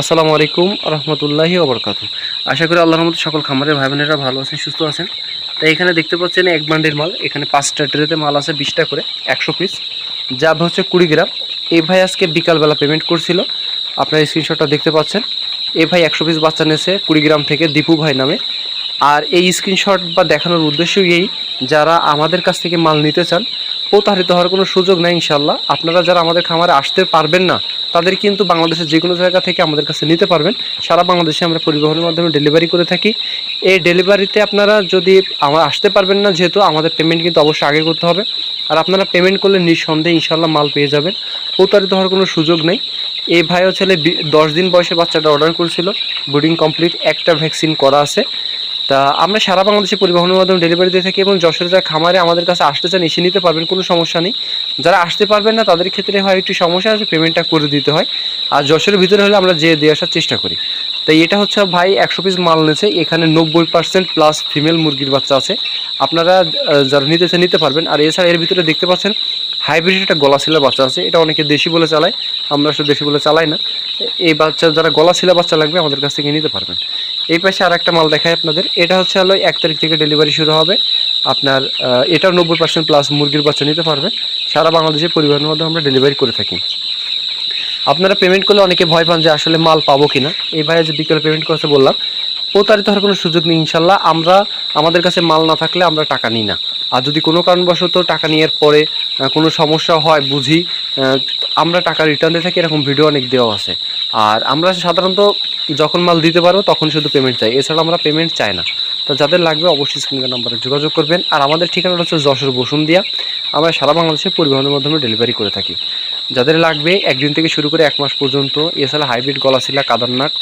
আসসালামু আলাইকুম রহমতুল্লাহি ওবরকাত আশা করি আল্লাহর মতো সকল খামারের ভাই বোনেরা ভালো আছেন, সুস্থ আছেন। তাই এখানে দেখতে পাচ্ছেন এক বান্ডির মাল, এখানে পাঁচটা ট্রেতে মাল আছে বিশটা করে, একশো পিস যা হচ্ছে কুড়ি গ্রাম। এই ভাই আজকে বিকালবেলা পেমেন্ট করছিল। আপনার স্ক্রিনশটটা দেখতে পাচ্ছেন। এ ভাই একশো পিস বাচ্চা নিয়েছে কুড়ি গ্রাম থেকে দীপু ভাই নামে। আর এই স্ক্রিনশট বা দেখানোর উদ্দেশ্য এই, যারা আমাদের কাছ থেকে মাল নিতে চান প্রতারিত হওয়ার কোনো সুযোগ নাই ইনশাল্লাহ আপনারা যারা আমাদের খামারে আসতে পারবেন না, তাদের কিন্তু বাংলাদেশের যে কোনো জায়গা থেকে আমাদের কাছে নিতে পারবেন। সারা বাংলাদেশে আমরা পরিবহনের মাধ্যমে ডেলিভারি করে থাকি। এই ডেলিভারিতে আপনারা যদি আমার আসতে পারবেন না, যেহেতু আমাদের পেমেন্ট কিন্তু অবশ্যই আগে করতে হবে। আর আপনারা পেমেন্ট করলে নিঃসন্দেহে ইনশাল্লাহ মাল পেয়ে যাবেন। প্রতারিত হওয়ার কোনো সুযোগ নেই। এই ভাইও ছেলে দশ দিন বয়সে বাচ্চাটা অর্ডার করেছিল। ব্রিডিং কমপ্লিট একটা ভ্যাকসিন করা আছে। তা আমরা সারা বাংলাদেশে পরিবহনের মাধ্যমে ডেলিভারি দিয়ে থাকি এবং যশোরে যারা খামারে আমাদের কাছে আসতে চান, এসে নিতে পারবেন, কোনো সমস্যা নেই। যারা আসতে পারবেন না, তাদের ক্ষেত্রে হয় একটু সমস্যা আছে পেমেন্টটা করে দিতে হয়। আর যশোরের ভিতরে হলে আমরা যেয়ে দিয়ে আসার চেষ্টা করি। তাই এটা হচ্ছে ভাই একশো পিস মাল নিয়েছে, এখানে নব্বই পার্সেন্ট প্লাস ফিমেল মুরগির বাচ্চা আছে। আপনারা যারা নিতে চান, নিতে পারবেন। আর এছাড়া এর ভিতরে দেখতে পাচ্ছেন হাইব্রিড একটা গলা শিলা বাচ্চা আছে। এটা অনেকে দেশি বলে চালায়, আমরা আসলে দেশি বলে চালাই না। এই বাচ্চা, যারা গলা শিলা বাচ্চা লাগবে, আমাদের কাছ থেকে নিতে পারবেন। এই পাশে আর একটা মাল দেখায় আপনাদের। এটা হচ্ছে হলো এক তারিখ থেকে ডেলিভারি শুরু হবে। আপনার এটাও নব্বই পার্সেন্ট প্লাস মুরগির বাচ্চা নিতে পারবে। সারা বাংলাদেশে পরিবহনের মাধ্যমে আমরা ডেলিভারি করে থাকি। আপনারা পেমেন্ট করলে অনেকে ভয় পান যে আসলে মাল পাবো কিনা। এই ভাইয়া যে বিকেলে পেমেন্ট করতে বললাম ও প্রতারিত হওয়ার কোনো সুযোগ নেই, ইনশাল্লাহ। আমরা, আমাদের কাছে মাল না থাকলে আমরা টাকা নিই না। আর যদি কোনো কারণবশত টাকা নেওয়ার পরে কোনো সমস্যা হয়, বুঝি আমরা টাকা রিটার্ন দিয়ে থাকি, এরকম ভিডিও অনেক দেওয়া আছে। আর আমরা সাধারণত যখন মাল দিতে পারব, তখন শুধু পেমেন্ট চাই। এছাড়া আমরা পেমেন্ট চাই না। তো যাদের লাগবে, অবশ্যই স্ক্রিনের নাম্বারে যোগাযোগ করবেন। আর আমাদের ঠিকানাটা হচ্ছে যশোর বসুন্দিয়া আমরা সারা বাংলাদেশে পরিবহনের মাধ্যমে ডেলিভারি করে থাকি। যাদের লাগবে, একদিন থেকে শুরু করে এক মাস পর্যন্ত। এছাড়া হাইব্রিড গলাশিলা কাদারনাক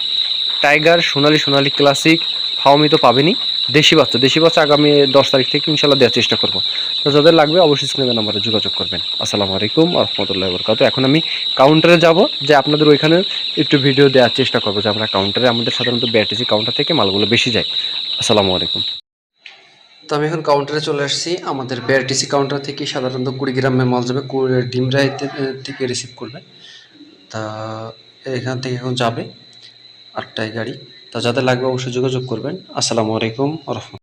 টাইগার, সোনালি সোনালি ক্লাসিক ফাওমি তো পাবেনই। দেশি বাচ্চা দেশি বাচ্চা আগামী দশ তারিখ থেকে ইনশাল্লাহ দেওয়ার চেষ্টা করব। তো যাদের লাগবে অবশ্যই স্ক্রিনের নাম্বারে যোগাযোগ করবেন। আসসালামু আলাইকুম রহমতুল্লাহ বরকাত এখন আমি কাউন্টারে যাব, যে আপনাদের ওইখানে একটু ভিডিও দেওয়ার চেষ্টা করব, যে আমরা কাউন্টারে আমাদের সাধারণত ব্যাটিসি কাউন্টার থেকে মালগুলো বেশি যায়। আসসালামু আলাইকুম। তো আমি এখন কাউন্টারে চলে আসছি। আমাদের বিআরটিসি কাউন্টার থেকে সাধারণত কুড়ি গ্রামের মাল যাবে ডিমরাই থেকে রিসিভ করবে। তা এখান থেকে এখন যাবে আটটায় গাড়ি। তা যাদের লাগবে অবশ্যই যোগাযোগ করবেন। আসসালামু আলাইকুম রহমতুল্লাহ।